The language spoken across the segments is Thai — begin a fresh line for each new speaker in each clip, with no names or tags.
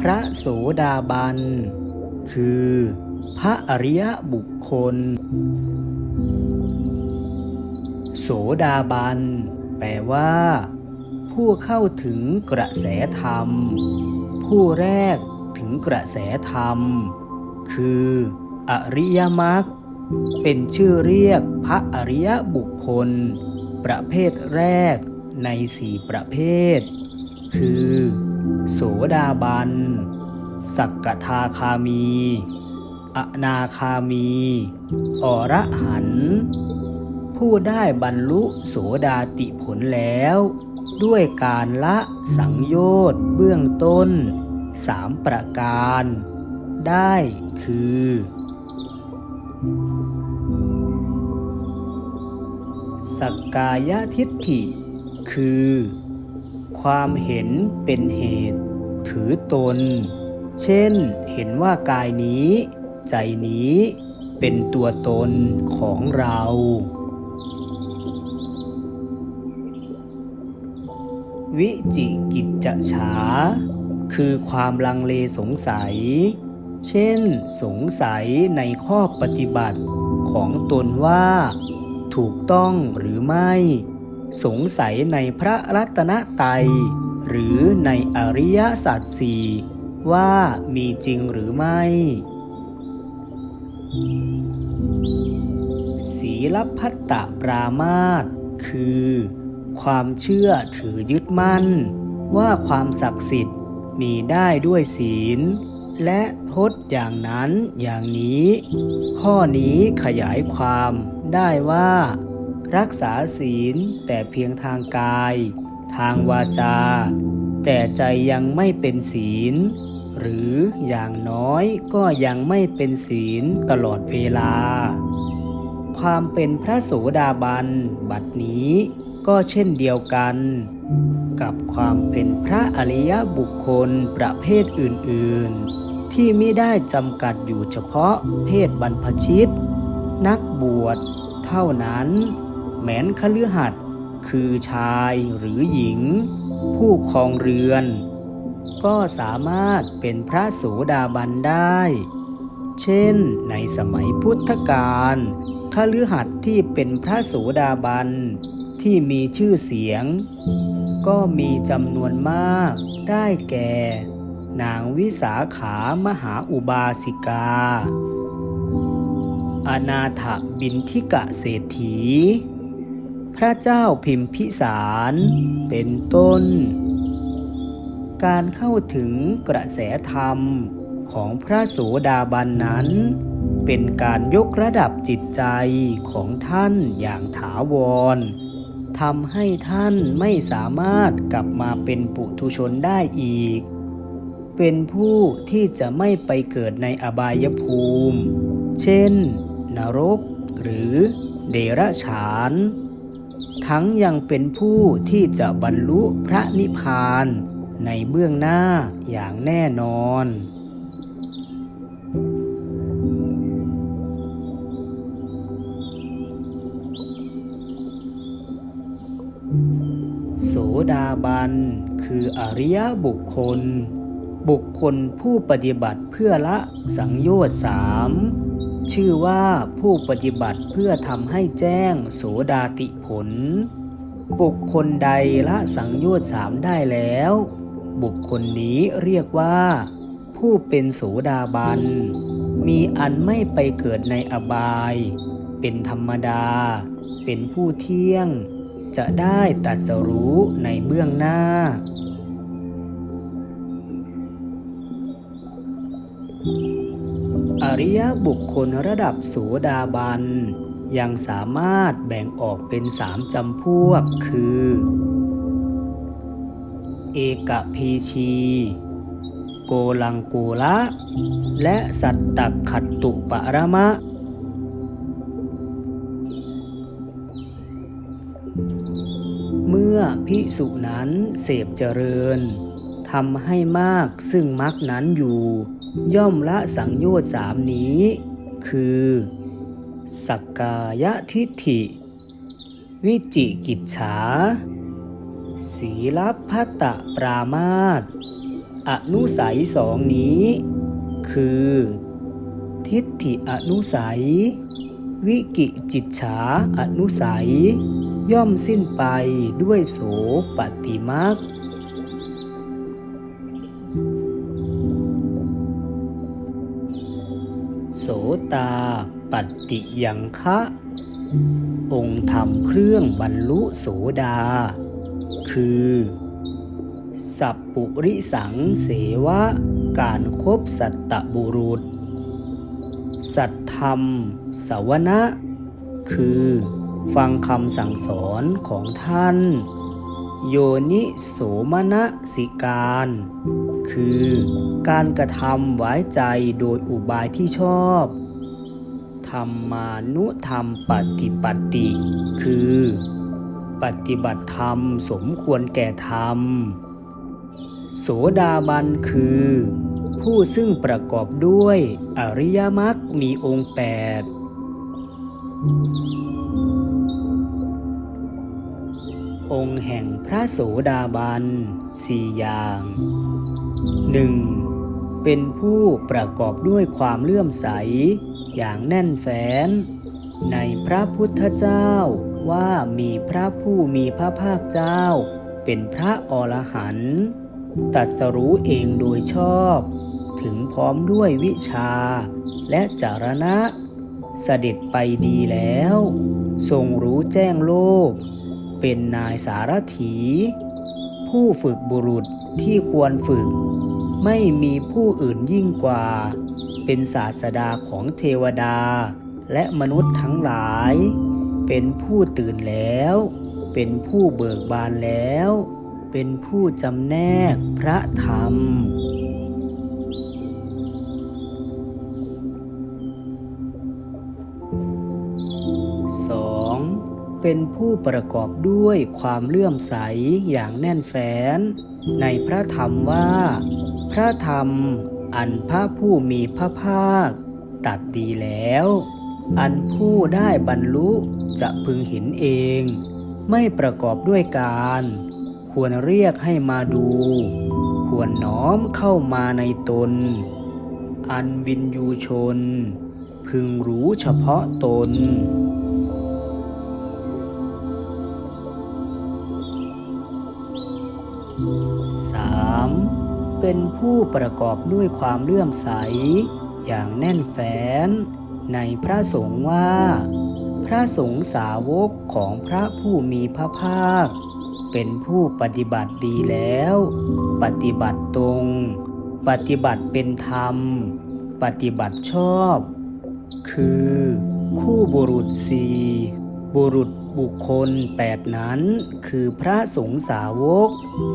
พระโสดาบัน คือ พระอริยบุคคล โสดาบัน แปลว่า ผู้เข้าถึงกระแสธรรม ผู้แรกถึงกระแสธรรม คือ อริยมรรคเป็นชื่อเรียกพระอริยบุคคล ประเภทแรกในสี่ประเภท คือ โสดาบัน สักกทาคามี อนาคามี อรหัน ผู้ได้บรรลุโสดาติผลแล้ว ด้วยการละสังโยชน์เบื้องต้นสามประการ ได้คือ สักกายทิฏฐิ คือ ความเห็นเป็นเหตุ ถือตน เช่น เห็นว่ากายนี้ ใจนี้เป็นตัวตนของเรา วิจิกิจจฉา คือความลังเลสงสัย เช่น สงสัยในข้อปฏิบัติของตนว่า ถูกต้องหรือไม่ สงสัยในพระรัตนตรัยหรือในอริยสัจสี่ว่ามีจริงหรือไม่ ศีลพัตตปรามาตคือ ความเชื่อถือยึดมั่น ว่าความศักดิ์สิทธิ์มีได้ด้วยศีล และพจน์อย่างนั้นอย่างนี้ ข้อนี้ขยายความได้ว่า รักษาศีลแต่เพียงทางกาย ทางวาจา แต่ใจยังไม่เป็นศีล หรืออย่างน้อยก็ยังไม่เป็นศีลตลอดเวลา ความเป็นพระโสดาบันบัดนี้ก็เช่นเดียวกัน กับความเป็นพระอริยบุคคลประเภทอื่น ๆ ที่ไม่ได้จำกัดอยู่เฉพาะเพศบรรพชิต นักบวชเท่านั้น แมนคฤหัสถ์คือชายหรือหญิง ผู้ครองเรือน ก็สามารถเป็นพระโสดาบันได้ เช่น ในสมัยพุทธกาลคฤหัสถ์ที่เป็นพระโสดาบันที่มีชื่อเสียง ก็มีจำนวนมากได้แก่ นางวิสาขามหาอุบาสิกา อนาถบินทิกะเศรษฐี พระเจ้าพิมพิสารเป็นต้น การเข้าถึงกระแสธรรมของพระโสดาบันนั้น เป็นการยกระดับจิตใจของท่านอย่างถาวรทำให้ท่านไม่สามารถกลับมาเป็นปุถุชนได้อีก เป็นผู้ที่จะไม่ไปเกิดในอบายภูมิ เช่น นรกหรือเดรัจฉาน ทั้งยังเป็นผู้ที่จะบรรลุพระนิพพานในเบื้องหน้าอย่างแน่นอน โสดาบัน คืออริยบุคคล บุคคลผู้ปฏิบัติเพื่อละสังโยชน์สาม ชื่อว่าผู้ปฏิบัติเพื่อทำให้แจ้งโสดาติผล บุคคลใดละสังโยชน์สามได้แล้ว บุคคลนี้เรียกว่า ผู้เป็นโสดาบัน มีอันไม่ไปเกิดในอบาย เป็นธรรมดา เป็นผู้เที่ยง จะได้ตัดสรู้ในเบื้องหน้า ริยบุคคลระดับโสดาบัน ยังสามารถแบ่งออกเป็นสามจำพวกคือ เอกพีชี โกลังโกละ และสัตตขัตตุปรมะ เมื่อพิสุนั้นเสพเจริญทำให้มากซึ่งมรรคนั้นอยู่ ย่อมละสังโยชน์สามนี้ คือ สักกายทิฏฐิ วิจิกิจฉา ศีลพัตตปรามาตอนุสัยสองนี้ คือ ทิฏฐิอนุสัย วิกิจิจฉาอนุสัย ย่อมสิ้นไปด้วยโสปฏิมัก ตา ปัตติยังคะ องค์ธรรมเครื่องบรรลุโสดา คือ สัพปุริสังเสวะ การครบสัตตบุรุษ สัตธรรม สวนะ คือ ฟังคำสั่งสอนของท่าน โยนิโสมนสิการ คือการกระทำไว้ใจโดยอุบายที่ชอบธรรมานุธรรมปฏิปติ คือ ปฏิบัติธรรมสมควรแก่ธรรม โสดาบันคือ ผู้ซึ่งประกอบด้วยอริยมรรคมีองค์แปด องค์แห่งพระโสดาบันสี่อย่าง 1. เป็นผู้ประกอบด้วยความเลื่อมใส อย่างแน่นแฟ้น ในพระพุทธเจ้าว่ามีพระผู้มีพระภาคเจ้า เป็นพระอรหันต์ตรัสรู้เองโดยชอบ ถึงพร้อมด้วยวิชา และจารณะ เสด็จไปดีแล้ว ทรงรู้แจ้งโลก เป็นนายสารถี ผู้ฝึกบุรุษที่ควรฝึก ไม่มีผู้อื่นยิ่งกว่า เป็นศาสดาของเทวดา และมนุษย์ทั้งหลาย เป็นผู้ตื่นแล้ว เป็นผู้เบิกบานแล้ว เป็นผู้จำแนกพระธรรม เป็นผู้ประกอบด้วยความเลื่อมใสอย่างแน่นแฟ้น ในพระธรรมว่า พระธรรมอันพระผู้มีพระภาค ตัดดีแล้ว อันผู้ได้บรรลุจะพึงเห็นเอง ไม่ประกอบด้วยการ ควรเรียกให้มาดู ควรน้อมเข้ามาในตน อันวินยูชน พึงรู้เฉพาะตน 3. เป็นผู้ประกอบด้วยความเลื่อมใส อย่างแน่นแฟ้น ในพระสงฆ์ว่า พระสงฆ์สาวกของพระผู้มีพระภาค เป็นผู้ปฏิบัติดีแล้ว ปฏิบัติตรง ปฏิบัติเป็นธรรม ปฏิบัติชอบ คือ คู่บุรุษสี่บุรุษ บุคคลแปดนั้นคือพระสงฆ์สาวก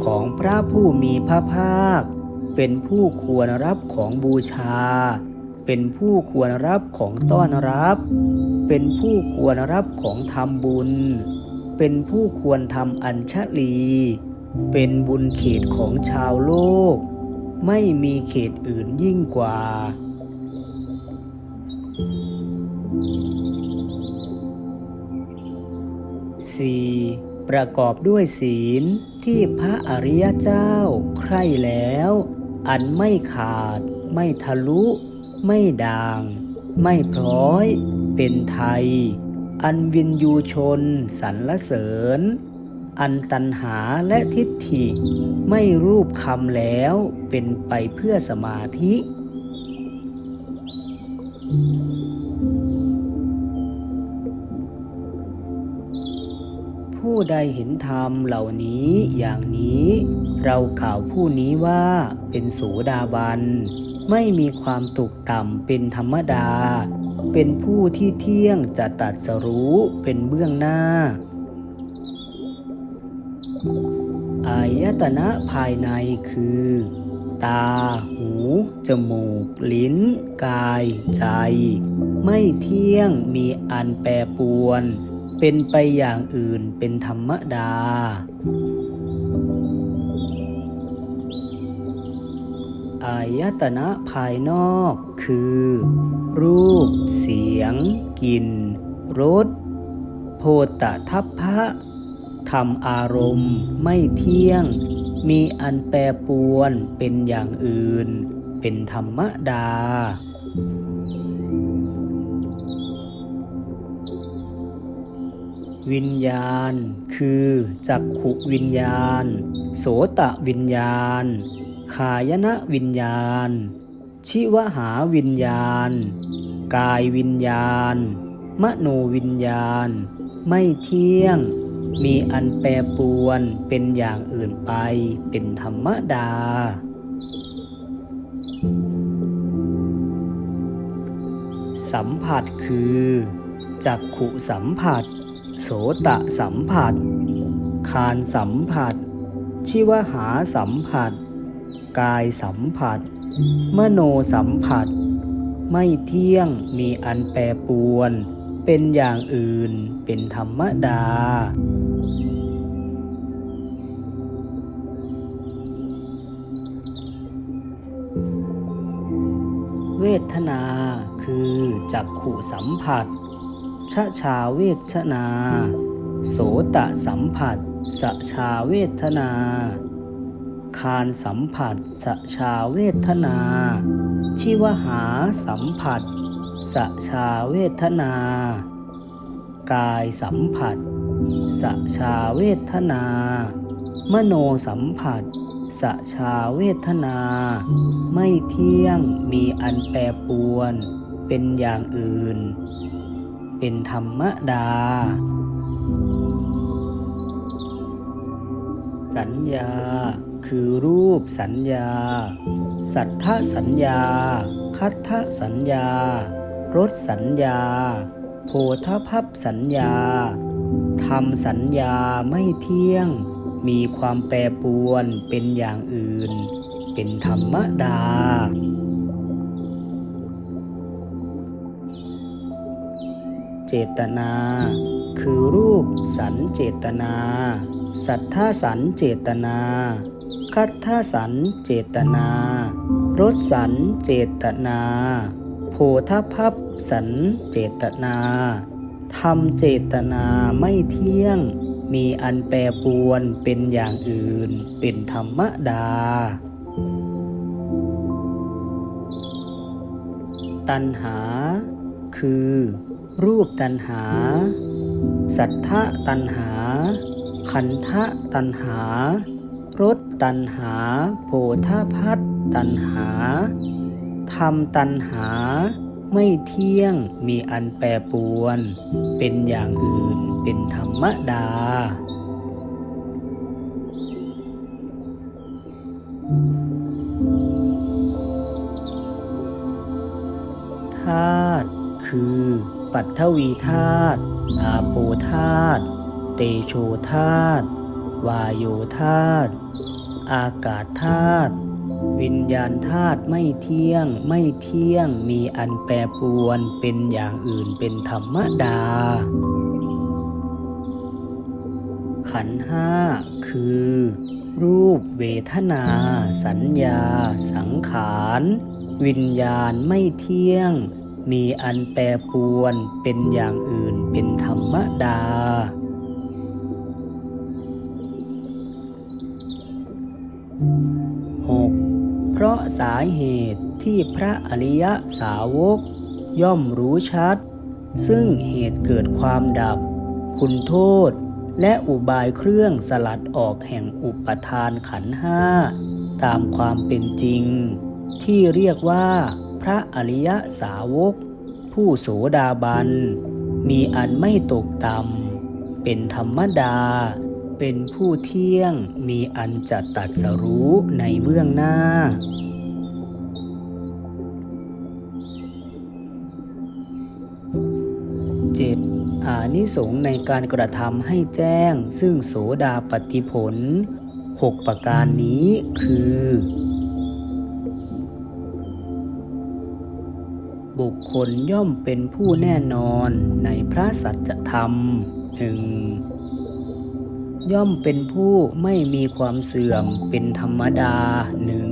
ของพระผู้มีพระภาค เป็นผู้ควรรับของบูชา เป็นผู้ควรรับของต้อนรับ เป็นผู้ควรรับของทำบุญ เป็นผู้ควรทำอัญชลี เป็นบุญเขตของชาวโลก ไม่มีเขตอื่นยิ่งกว่า 4. ประกอบด้วยศีลที่พระอริยเจ้าใคร่แล้ว อันไม่ขาด ไม่ทะลุ ไม่ด่าง ไม่พร้อย เป็นไทย อันวินยูชนสรรเสริญ อันตันหาและทิฏฐิ ไม่รูปคำแล้วเป็นไปเพื่อสมาธิ ผู้ใดเห็นธรรมเหล่านี้อย่างนี้ เรากล่าวผู้นี้ว่าเป็นโสดาบัน ไม่มีความตกต่ำเป็นธรรมดา เป็นผู้ที่เที่ยงจะตัดสรู้เป็นเบื้องหน้า อายตนะภายในคือ ตา หู จมูก ลิ้น กาย ใจ ไม่เที่ยงมีอันแปรปรวน เป็นไปอย่างอื่นเป็นธรรมดา อายตนะภายนอกคือ รูป เสียง กลิ่น รส โพตทัพพะธรรมอารมณ์ไม่เที่ยง มีอันแปรปรวนเป็นอย่างอื่น เป็นธรรมดา วิญญาณ คือจักขุวิญญาณ โสตะวิญญาณ ขายนะวิญญาณ ชิวหาวิญญาณ กายวิญญาณ มโนวิญญาณ ไม่เที่ยง มีอันแปรปรวนเป็นอย่างอื่นไปเป็นธรรมดาสัมผัสคือจักขุสัมผัส โสตะสัมผัส คานสัมผัส ชิวหาสัมผัส กายสัมผัส มโนสัมผัส ไม่เที่ยงมีอันแปรปรวน เป็นอย่างอื่นเป็นธรรมดาเวทนาคือจักขุสัมผัส ชะชาเวทนา โสตะสัมผัส สชาเวทนา คานสัมผัส สชาเวทนาชิวหาสัมผัส สชาเวทนา กายสัมผัส สชาเวทนา มโนสัมผัสสชาเวทนา ไม่เที่ยงมีอันแปรปรวน เป็นอย่างอื่น เป็นธรรมดา สัญญาคือรูปสัญญา สัทธสัญญา คัตถสัญญารสสัญญา โพธพัพสัญญาทำสัญญาไม่เที่ยง มีความแปรปรวนเป็นอย่างอื่น เป็นธรรมดา จตนา คือรูปสันเจตนา สัทธาสันเจตนา คัตถาสันเจตนารสสันเจตนา โพธพัพสันเจตนาทำเจตนาไม่เที่ยง มีอันแปรปรวนเป็นอย่างอื่น เป็นธรรมดา ตัณหา คือ รูปตัณหา สัทธะตัณหา ขันธะตัณหารสตัณหา โพธาพัตตัณหาธรรมตัณหา ไม่เที่ยงมีอันแปรปรวน เป็นอย่างอื่นเป็นธรรมดา ธาตุคือ ปัทวีธาตุอาโปธาตุเตโชธาตุวายโยธาตุอากาศธาตุวิญญาณธาตุไม่เที่ยงไม่เที่ยงมีอันแปรปรวนเป็นอย่างอื่นเป็นธรรมดา ขันห้าคือ รูปเวทนา สัญญา สังขาร วิญญาณไม่เที่ยง มีอันแปรปรวนเป็นอย่างอื่นเป็นธรรมดา 6. เพราะสาเหตุที่พระอริยสาวก ย่อมรู้ชัด ซึ่งเหตุเกิดความดับ คุณโทษ และอุบายเครื่องสลัดออกแห่งอุปทานขันธ์ห้า ตามความเป็นจริง ที่เรียกว่า พระอริยสาวก ผู้โสดาบัน มีอันไม่ตกต่ำเป็นธรรมดา เป็นผู้เที่ยงมีอันจะตัดสรู้ในเบื้องหน้าเจ็ดอานิสงส์ในการกระทำให้แจ้ง ซึ่งโสดาปฏิผลหกประการนี้คือ บุคคลย่อมเป็นผู้แน่นอนในพระสัจธรรมหนึ่งย่อมเป็นผู้ไม่มีความเสื่อมเป็นธรรมดาหนึ่ง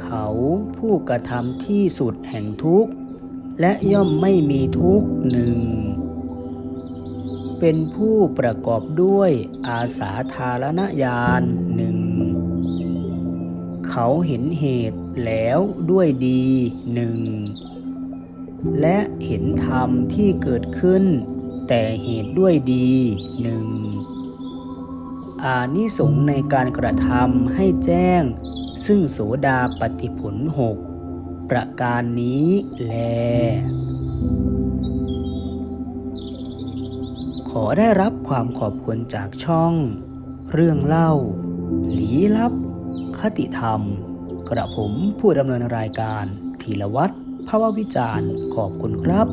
เขาผู้กระทำที่สุดแห่งทุกข์ และย่อมไม่มีทุกข์หนึ่งเป็นผู้ประกอบด้วยอาสาธารณญาณหนึ่ง เขาเห็นเหตุแล้วด้วยดีหนึ่งและเห็นธรรมที่เกิดขึ้น แต่เหตุด้วยดีหนึ่งอานิสงส์ในการกระทำให้แจ้ง ซึ่งโสดาปฏิผลหกประการนี้แล ขอได้รับความขอบคุณจากช่อง เรื่องเล่า หลีลับ คติธรรม กระผมผู้ดำเนินรายการ ธีรวัตรภาววิจารณ์ขอบคุณครับ